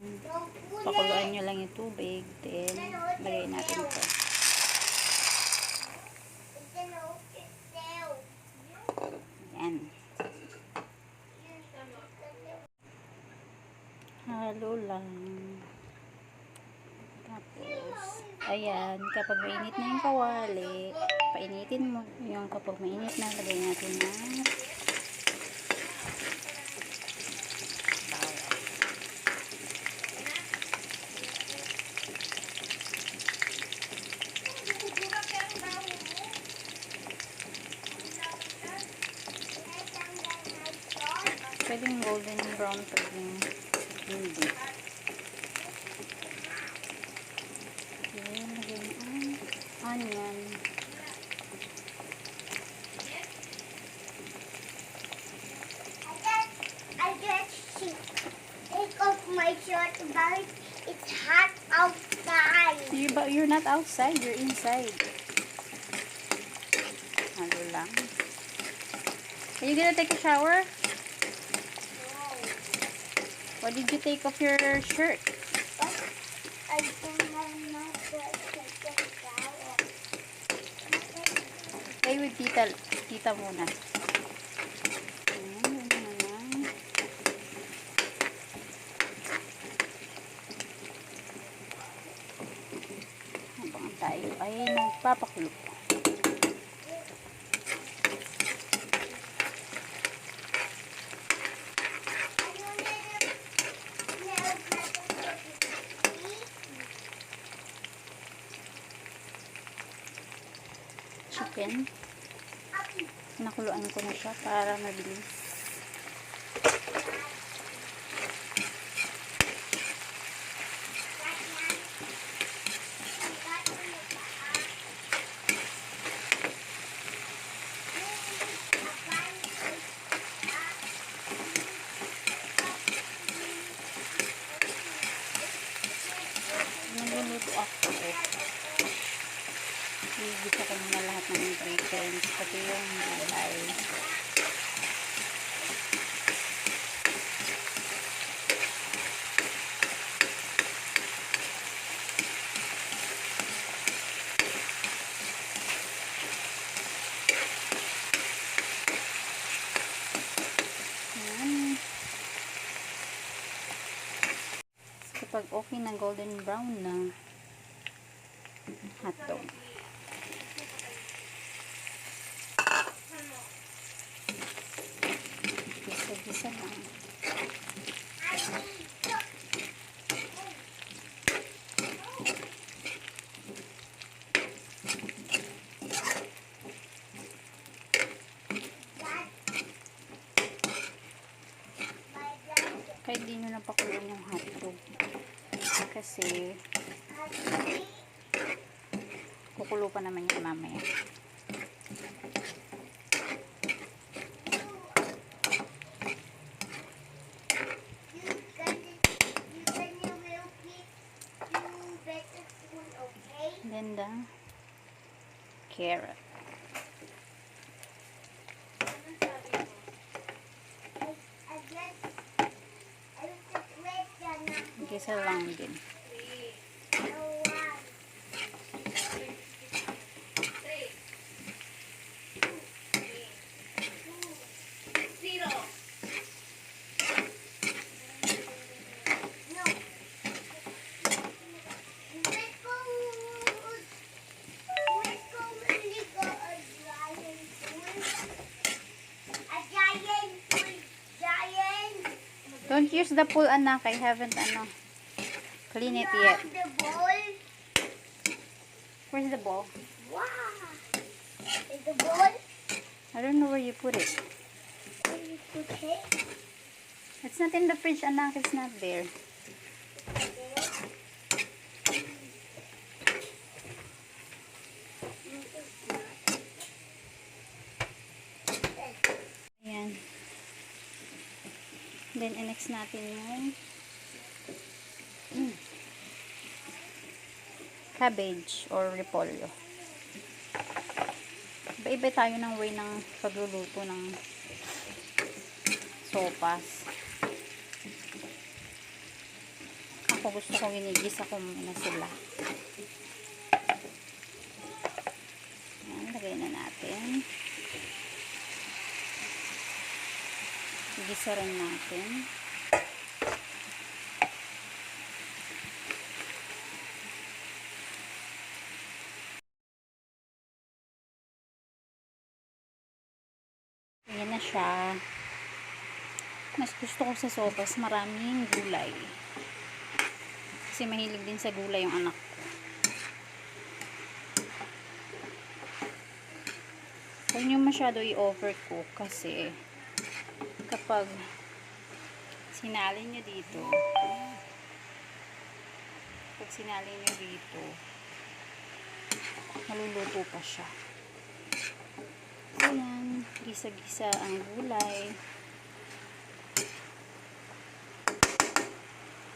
Pakuluan nyo lang yung tubig. Then, lagay natin ito. Yan. Halo lang. Tapos, ayan, kapag mainit na yung kawali, painitin mo yung kapag mainit na, lagay natin na brown, pwedeng hindi. Ayan, lagay ang onion. I just take off my shirt guys. It's hot outside. You, but you're not outside, you're inside. Halo lang. Are you gonna take a shower? Why did you take off your shirt? I don't have shower. Play with tita, tita muna. Habang tayo ay nagpapakulo. Chicken. Nakuluan ko na siya para mabilis. Nagluluto ako. Igisa ko muna lahat ng ingredients, pati yung gulay. Ayan. Kapag okay na golden brown na hotdog. Gisa-gisa lang. Kahit di nyo napakuloan yung hotdog. Kasi, kukulo pa naman yung mamaya. The carrot. Gisa lang din. Don't use the pool, anak. I haven't, ano, clean it yet. The ball. Where's the ball? Wow. Is the ball? I don't know where you put it. Where you put it? It's not in the fridge, anak. It's not there. Ayan. Then, next natin yung cabbage or repolyo. Iba-iba tayo ng way ng pagluluto ng sopas. ako gusto ko ginigisa ko muna sila. Yan, lagay na natin. Gisa rin natin. Ayan na siya. Mas gusto ko sa sopas maraming gulay. Kasi mahilig din sa gulay yung anak ko. Huwag nyo masyado i-overcook kasi kapag sinali nyo dito pag sinali nyo dito maluluto pa siya. So, yan. Gisa-gisa ang gulay.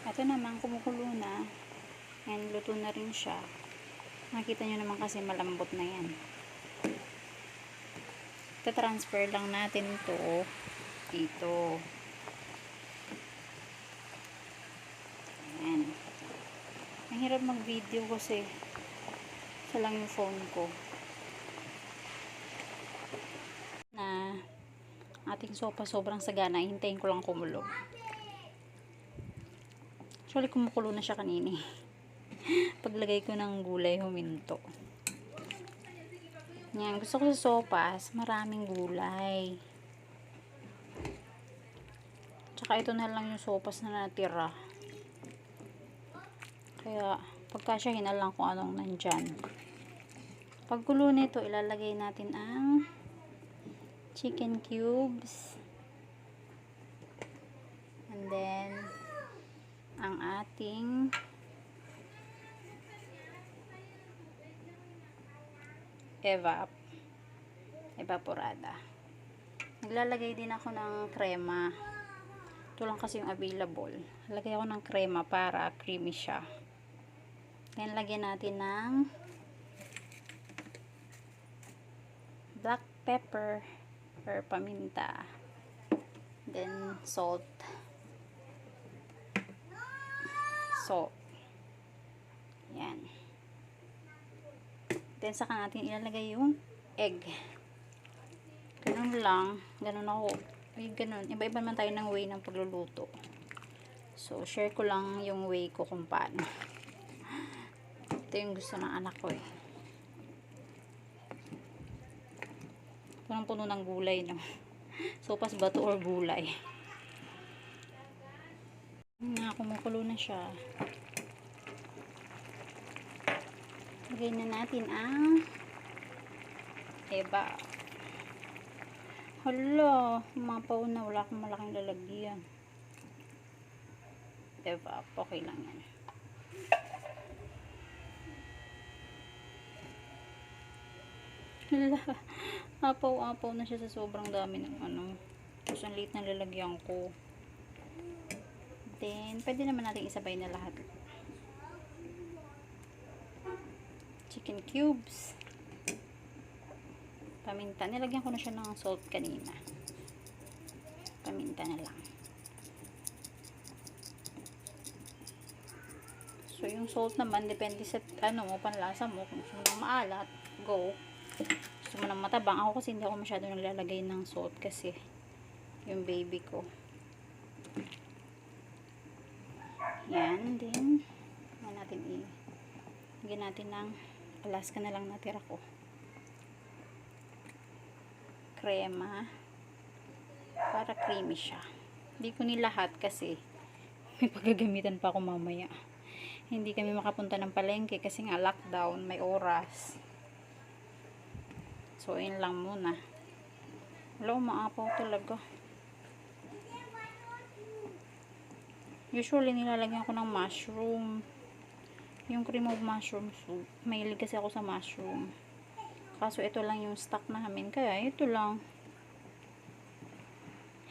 Ito naman, kumukulo na. Yan, luto na rin siya. Makita nyo naman kasi malambot na yan. Ita-transfer lang natin to dito. Ayan. Ang hirap mag-video kasi isa lang yung phone ko. Na ating sopa sobrang sagana. Hintayin ko lang kumulo. Actually, kumukulo na siya kanini. Paglagay ko ng gulay, huminto. Yan, gusto ko sa sopas, maraming gulay. Tsaka ito na lang yung sopas na natira. Kaya, pagkasyahin na lang kung anong nandyan. Pagkulo nito, ilalagay natin ang chicken cubes. And then, ang ating evap evaporada. Naglalagay din ako ng krema. Ito lang kasi yung available. Lagay ako ng krema para creamy siya. Then lagyan natin ng black pepper or paminta then salt salt yan Then, saka natin ilalagay yung egg. Ganun lang. Ganun ako. Ay, ganun. Iba-iba man tayo ng way ng pagluluto. So, share ko lang yung way ko kung paano. Ito yung gusto ng anak ko eh. Punong-puno ng gulay, no? Sopas bato or gulay. Nga, kumukulo na siya. Lagay na natin ang eba. Hala, mapaw na. Wala akong malaking lalagyan. Eba, okay lang yan. Hala, apaw-apaw na siya sa sobrang dami ng ano. Tapos ang liit na lalagyan ko. Then, pwede naman natin isabay na lahat. chicken cubes paminta nilagyan ko na siya ng salt kanina paminta na lang so yung salt naman depende sa ano mo panlasa mo kung gusto mo ng maalat go gusto mo ng matabang ako kasi hindi ako masyado naglalagay ng salt kasi yung baby ko yan din yan natin i lagyan natin ng Alaska na lang natira ko. Krema. Para creamy siya. Hindi ko nilahat kasi may pagagamitan pa ako mamaya. Hindi kami makapunta ng palengke kasi nga lockdown, may oras. So, yun lang muna. Wala, maapaw talaga. Usually, nilalagyan ko ng mushroom yung cream of mushroom soup. Mahilig kasi ako sa mushroom. Kaso ito lang yung stock namin. Kaya ito lang.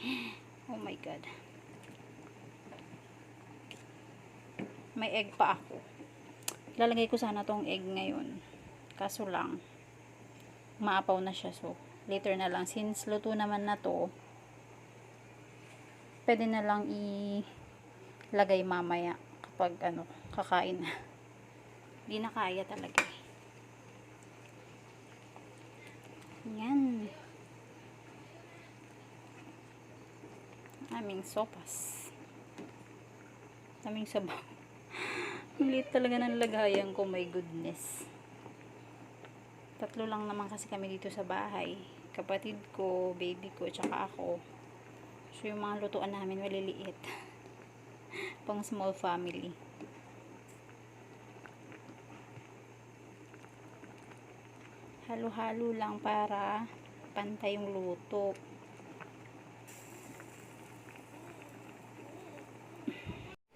Oh my God. May egg pa ako. Lalagay ko sana tong egg ngayon. Kaso lang, maapaw na siya. So, later na lang. Since luto naman na to, pwede na lang i lagay mamaya pag ano, kakain na. Hindi na kaya talaga. Yan. Aming sopas. Aming sabaw. Ang talaga ng lagayan ko, my goodness. Tatlo lang naman kasi kami dito sa bahay. Kapatid ko, baby ko, tsaka ako. So, yung mga lutuan namin maliliit. Pang small family. Halo-halo lang para pantay yung luto.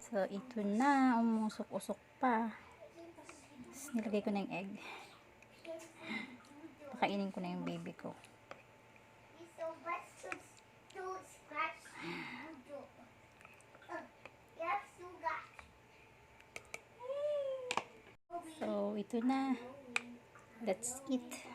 So, ito na. Umusok-usok pa. Nilagay ko na yung egg. Pakainin ko na yung baby ko. So. So, ito na. Let's eat.